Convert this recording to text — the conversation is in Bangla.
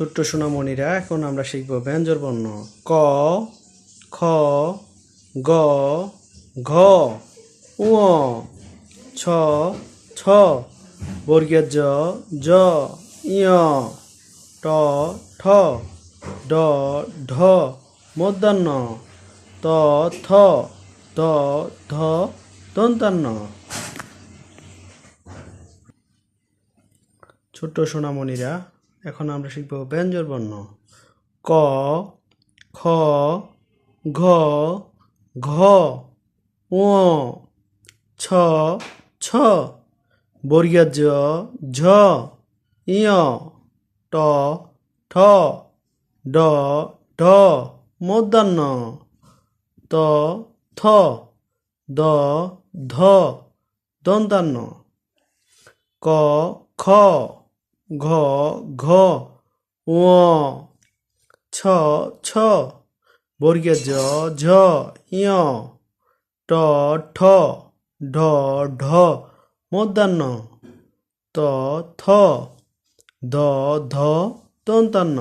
ছোট্ট সোনামণিরা, এখন আমরা শিখব ব্যঞ্জর বর্ণ। ক, খ, গ, ঘ উ ছ ছ, বর্গীয় জ জ ইয় ট, ঠ, ড, ঢ, মধ্যাহ্ন, ত, থ দ ধ দন্তান্ন ছোট্ট সোনামণিরা এখন আমরা শিখব ব্যঞ্জর বর্ণ। ক, খ, ঘ ঘ ও ছ ছ। বর্গীয় জ, ঝ ইয় ট, ঠ, ড, ঢ, মধ্যাহ্ন। ত, থ, দ, ধ দন্তান্ন ক, খ ঘ ঘ ও ছ ছ, বর্গীয় জ ঝ ইয় ট, ঠ, ঢ ঢ, মধ্যাহ্ন, ত, থ, দ, ধ দন্তান্ন